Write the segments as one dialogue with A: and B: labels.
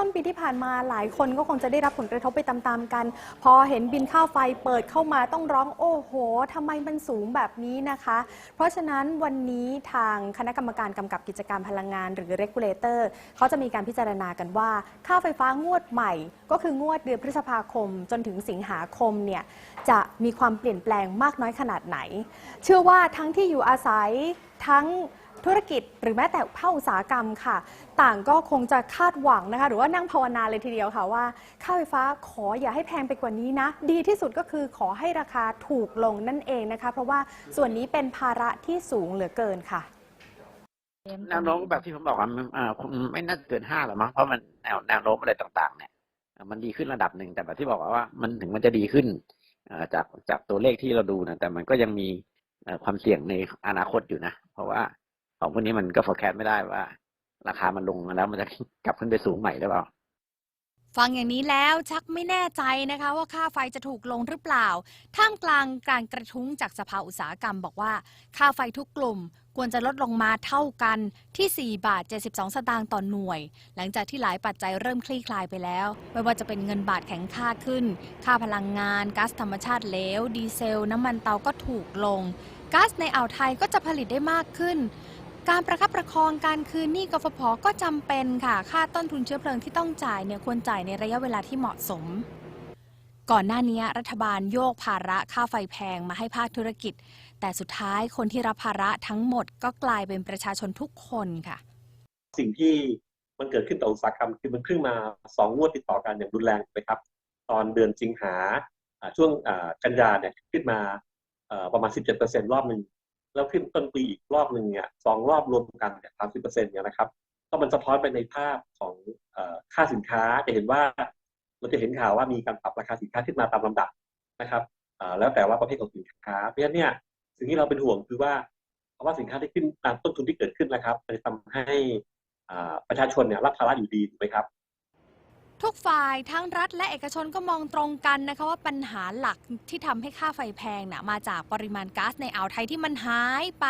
A: ต้นปีที่ผ่านมาหลายคนก็คงจะได้รับผลกระทบไปตามๆกัน พอเห็นบินค่าไฟเปิดเข้ามาต้องร้องโอ้โหทำไมมันสูงแบบนี้นะคะ เพราะฉะนั้นวันนี้ทางคณะกรรมการกำกับกิจการพลังงาน หรือ regulator เขาจะมีการพิจารณากันว่า ค่าไฟฟ้างวดใหม่ ก็คืองวดเดือนพฤษภาคม จนถึงสิงหาคมเนี่ยจะมีความเปลี่ยนแปลงมากน้อยขนาดไหน เชื่อว่าทั้งที่อยู่อาศัยทั้ง ธุรกิจหรือแม้แต่ภาคอุตสาหกรรมค่ะ ต่างก็คงจะคาดหวังนะคะ หรือว่านั่งภาวนาเลยทีเดียวค่ะว่า ค่าไฟฟ้าขออย่าให้แพงไปกว่านี้นะ ดีที่สุดก็คือขอให้ราคาถูกลงนั่นเองนะคะ เพราะว่าส่วนนี้เป็นภาระที่สูงเหลือเกินค่ะ
B: แนวโน้มแบบที่ผมบอกว่ามันไม่น่าจะเกินห้าหรอมั้งเพราะมันแนวแนวโน้มอะไรต่างๆ เนี่ยมันดีขึ้นระดับหนึ่งแต่แบบที่บอกว่ามันถึงมันจะดีขึ้นจากจากตัวเลขที่เราดูนะแต่มันก็ยังมีความเสี่ยงในอนาคตอยู่นะ เพราะว่า ของพวกนี้มันก็ forecast ไม่ได้ว่า ราคามันลงมาแล้วมันจะกลับขึ้นไปสูงใหม่หรือเปล่า
C: ฟังอย่างนี้แล้วชักไม่แน่ใจนะคะ ว่าค่าไฟจะถูกลงหรือเปล่า ท่ามกลางการกระทุ้งจากสภาอุตสาหกรรมบอกว่า ค่าไฟทุกกลุ่มควรจะลดลงมาเท่ากันที่ 4 บาท 72 สตางค์ต่อหน่วย หลังจากที่หลายปัจจัยเริ่มคลี่คลายไปแล้ว ไม่ว่าจะเป็นเงินบาทแข็งค่าขึ้น ค่าพลังงานก๊าซธรรมชาติเหลว ดีเซล น้ำมันเตาก็ถูกลงก๊าซในอ่าวไทยก็จะผลิตได้มากขึ้น การประคับประคองการคืนหนี้กฟผก็จำเป็นค่ะ ค่าต้นทุนเชื้อเพลิงที่ต้องจ่ายเนี่ยควรจ่ายในระยะเวลาที่เหมาะสม ก่อนหน้านี้รัฐบาลโยกภาระค่าไฟแพงมาให้ภาคธุรกิจ แต่สุดท้ายคนที่รับภาระทั้งหมดก็กลายเป็นประชาชนทุกคนค่ะ
D: สิ่งที่มันเกิดขึ้นต่ออุตสาหกรรมคือมันขึ้นมาสองงวดติดต่อกันอย่างรุนแรงไปครับ ตอนเดือนสิงหาช่วงกันยาเนี่ยขึ้นมาเอ่อประมาณ 17%รอบหนึ่ง แล้วขึ้นต้นปีอีกรอบหนึ่งเนี่ยสองรอบรวมกันเนี่ย30%เปอร์เซ็นต์เนี่ยนะครับ ก็มันสะท้อนไปในภาพของอค่าสินค้าจะเห็นว่าเราจะเห็นข่าวว่ามีการปรับราคาสินค้าขึ้นมาตามลำดับนะครับแล้วแต่ว่าประเภทของสินค้า เพราะฉะนั้นเนี่ยสิ่งที่เราเป็นห่วงคือว่าเพราะว่าสินค้าที่ขึ้นตามต้นทุนที่เกิดขึ้นนะครับมันจะทำให้ประชาชนเนี่ยรับภาระอยู่ดีถูกไหมครับ
C: ทุกฝ่ายทั้งรัฐและเอกชนก็มองตรงกันนะคะว่าปัญหาหลักที่ทำให้ค่าไฟแพงน่ะมาจากปริมาณก๊าซในอ่าวไทยที่มันหายไป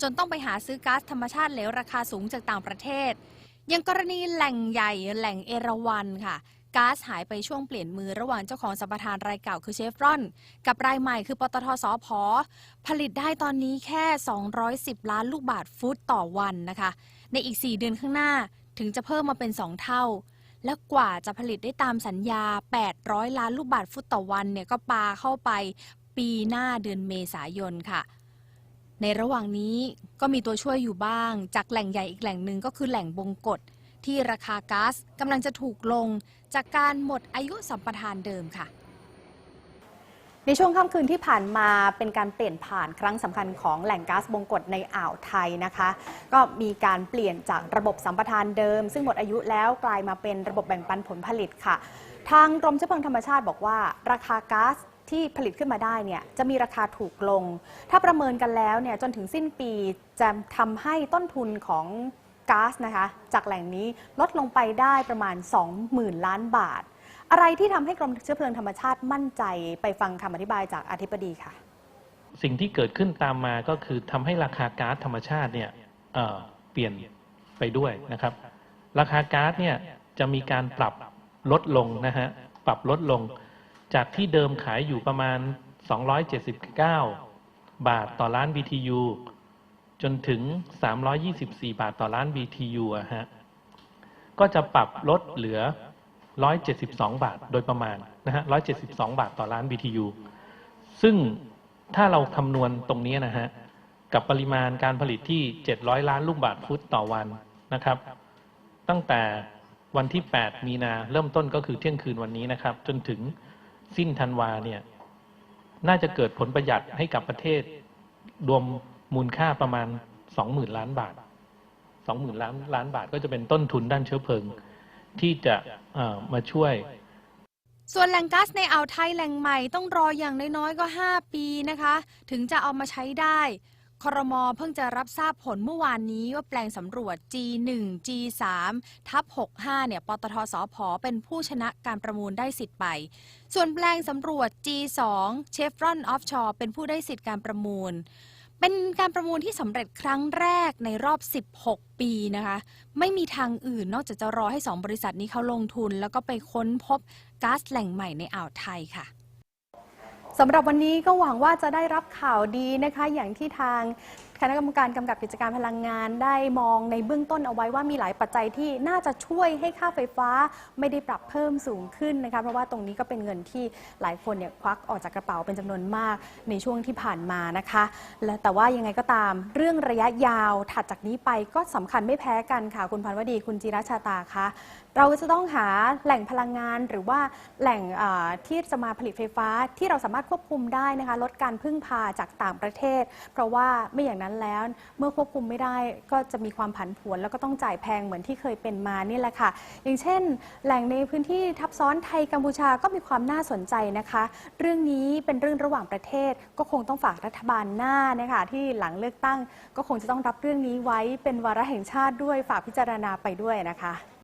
C: จนต้องไปหาซื้อก๊าซธรรมชาติเหลวราคาสูงจากต่างประเทศ อย่างกรณีแหล่งใหญ่แหล่งเอราวันค่ะก๊าซหายไปช่วงเปลี่ยนมือระหว่างเจ้าของสัมปทานรายเก่าคือเชฟรอน กับรายใหม่คือปตทสพผลิตได้ตอนนี้แค่ 210 ล้านลูกบาทฟุตต่อวันนะคะ ในอีก 4 เดือนข้างหน้าถึงจะเพิ่มมาเป็น 2 เท่า และกว่าจะผลิตได้ตามสัญญา 800 ล้านลูกบาทฟุตต่อวันเนี่ยก็ปาเข้าไปปีหน้าเดือนเมษายนค่ะ ในระหว่างนี้ก็มีตัวช่วยอยู่บ้าง จากแหล่งใหญ่อีกแหล่งหนึ่งก็คือแหล่งบงกฎที่ราคาก๊าซกำลังจะถูกลง จากการหมดอายุสัมปทานเดิมค่ะ
A: ในช่วงค่ำคืนที่ผ่านมาเป็นการเปลี่ยนผ่านครั้งสำคัญของแหล่งก๊าซบงกฎในอ่าวไทยนะคะ ก็มีการเปลี่ยนจากระบบสัมปทานเดิม ซึ่งหมดอายุแล้วกลายมาเป็นระบบแบ่งปันผลผลิตค่ะ ทางกรมเชื้อเพลิงธรรมชาติบอกว่า ราคาก๊าซที่ผลิตขึ้นมาได้เนี่ยจะมีราคาถูกลง ถ้าประเมินกันแล้วเนี่ยจนถึงสิ้นปีจะทำให้ต้นทุนของก๊าซนะคะ จากแหล่งนี้ลดลงไปได้ประมาณ 20,000 ล้านบาท อะไรที่ทำให้กรมเชื้อเพลิงธรรมชาติมั่นใจไปฟังคำอธิบายจากอธิบดีค่ะ
E: สิ่งที่เกิดขึ้นตามมาก็คือทำให้ราคาก๊าซธรรมชาติเนี่ยเเปลี่ยนไปด้วยนะครับ ราคาก๊าซเนี่ยจะมีการปรับลดลงนะฮะปรับลดลง จากที่เดิมขายอยู่ประมาณ 279 บาทต่อล้าน BTU จนถึง 324 บาทต่อล้าน BTU อะฮะก็จะปรับลดเหลือ 172 บาทโดยประมาณนะฮะ172 บาทต่อล้าน BTU ซึ่งถ้าเราคำนวณตรงนี้นะฮะกับปริมาณการผลิตที่ 700 ล้านลูกบาทฟุตต่อวันนะครับ ตั้งแต่วันที่ 8 มีนาเริ่มต้นก็คือเที่ยงคืนวันนี้นะครับ จนถึงสิ้นธันวาเนี่ยน่าจะเกิดผลประหยัดให้กับประเทศรวมมูลค่าประมาณ 20,000 ล้านบาท 20,000 ล้านล้านบาทก็จะเป็นต้นทุนด้านเชื้อเพลิง ที่จะมาช่วย
C: ส่วนแหล่งก๊าซในอ่าวไทยแหล่งใหม่ต้องรออย่างน้อยๆก็ 5 ปีนะคะ ถึงจะเอามาใช้ได้ครมเพิ่งจะรับทราบผลเมื่อวานนี้ว่าแปลงสำรวจ G1 G3 ทับ65 เนี่ย ปตทสพเป็นผู้ชนะการประมูลได้สิทธิ์ไป ส่วนแปลงสำรวจ G2 Chevron Offshore เป็นผู้ได้สิทธิ์การประมูล เป็นการประมูลที่สำเร็จครั้งแรกในรอบ 16 ปีนะคะ ไม่มีทางอื่นนอกจากจะรอให้ 2 บริษัทนี้เขาลงทุน แล้วก็ไปค้นพบก๊าซแหล่งใหม่ในอ่าวไทยค่ะ
A: สำหรับวันนี้ก็หวังว่าจะได้รับข่าวดีนะคะ อย่างที่ทาง คณะกรรมการกำกับกิจการพลังงานได้มองในเบื้องต้นเอาไว้ว่ามีหลายปัจจัยที่น่าจะช่วยให้ค่าไฟฟ้าไม่ได้ปรับเพิ่มสูงขึ้นนะคะเพราะว่าตรงนี้ก็เป็นเงินที่หลายคนเนี่ยควักออกจากกระเป๋าเป็นจำนวนมากในช่วงที่ผ่านมานะคะ และแต่ว่ายังไงก็ตามเรื่องระยะยาวถัดจากนี้ไปก็สำคัญไม่แพ้กันค่ะ คุณพันวดีคุณจิรชาตาคะเราจะต้องหาแหล่งพลังงานหรือว่าแหล่งที่จะมาผลิตไฟฟ้าที่เราสามารถควบคุมได้นะคะลดการพึ่งพาจากต่างประเทศ เพราะว่าไม่อย่างนั้นนั้นแล้ว เมื่อควบคุมไม่ได้ก็จะมีความผันผวน แล้วก็ต้องจ่ายแพงเหมือนที่เคยเป็นมานี่แหละค่ะ อย่างเช่น แหล่งในพื้นที่ทับซ้อนไทยกัมพูชาก็มีความน่าสนใจนะคะ เรื่องนี้เป็นเรื่องระหว่างประเทศ ก็คงต้องฝากรัฐบาลหน้านะคะที่หลังเลือกตั้ง ก็คงจะต้องรับเรื่องนี้ไว้เป็นวาระแห่งชาติด้วยฝากพิจารณาไปด้วยนะคะ